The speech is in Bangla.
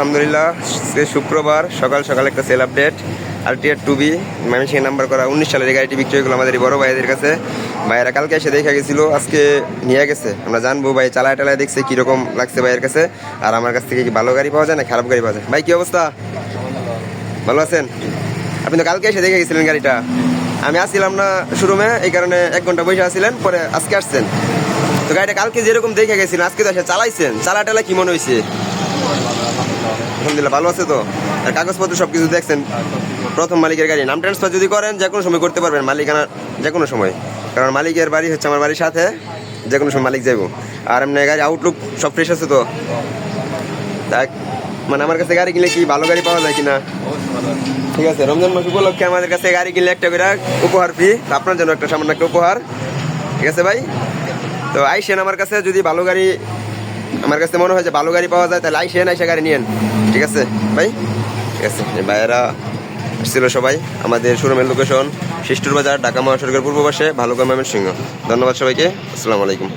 আলহামদুলিল্লাহ, আজকে শুক্রবার, সকাল সকাল একটা সেল আপডেট আর টি আর টু বি ময়মনসিংহের নাম্বার করা উনিশ সালের এই গাড়িটি বিক্রি হয়েছিল আমাদের বড় ভাইদের কাছে। ভাইয়েরা কালকে এসে দেখা গেছিল, আজকে নিয়ে গেছে। আমরা জানব ভাই চালায় টালায় দেখছে কীরকম লাগছে ভাইয়ের কাছে, আর আমার কাছ থেকে কি ভালো গাড়ি পাওয়া যায় না খারাপ গাড়ি পাওয়া যায়। ভাই, কী অবস্থা? ভালো আছেন? আপনি তো কালকে এসে দেখে গেছিলেন গাড়িটা। আমি আসছিলাম না শোরুমে, এই কারণে এক ঘণ্টা বসে আসছিলেন পরে আজকে আসছেন। তো গাড়িটা কালকে যেরকম দেখে গেছিলেন, আজকে তো এসে চালাইছেন। চালা টালা কি মনে হয়েছে আলহামদুলিল্লাহ, ভালো আছে তো? আর কাগজপত্র সব কিছু দেখছেন? প্রথম মালিকের গাড়ি। নাম ট্রান্সফার যদি করেন, যে কোনো সময় করতে পারবেন, মালিকানা যে কোনো সময়। কারণ মালিকের বাড়ি হচ্ছে আমার বাড়ির সাথে, যে কোনো সময় মালিক যাব আর এমনি গাড়ি আউটলুক সব ফ্রেশ আছে তো? দেখ মানে আমার কাছে গাড়ি কিনলে কি ভালো গাড়ি পাওয়া যায় কিনা? ঠিক আছে, রমজান মাস উপলক্ষে আমাদের কাছে গাড়ি কিনলে একটা করে উপহার ফি আপনার জন্য একটা সামান্য একটা উপহার। ঠিক আছে ভাই? তো আইসেন আমার কাছে, যদি ভালো গাড়ি, আমার কাছে মনে হয় যে ভালো গাড়ি পাওয়া যায়, তাহলে আইসেন, আইসা গাড়ি নিয়েন। ঠিক আছে? ভাই? ঠিক আছে ভাইয়েরা ছিল সবাই আমাদের শোরুমের লোকেশন শিষ্টুর বাজার, ঢাকা মহাসড়কের পূর্ব পাশে ভালো সিংহ ধন্যবাদ সবাইকে, আসসালামু আলাইকুম।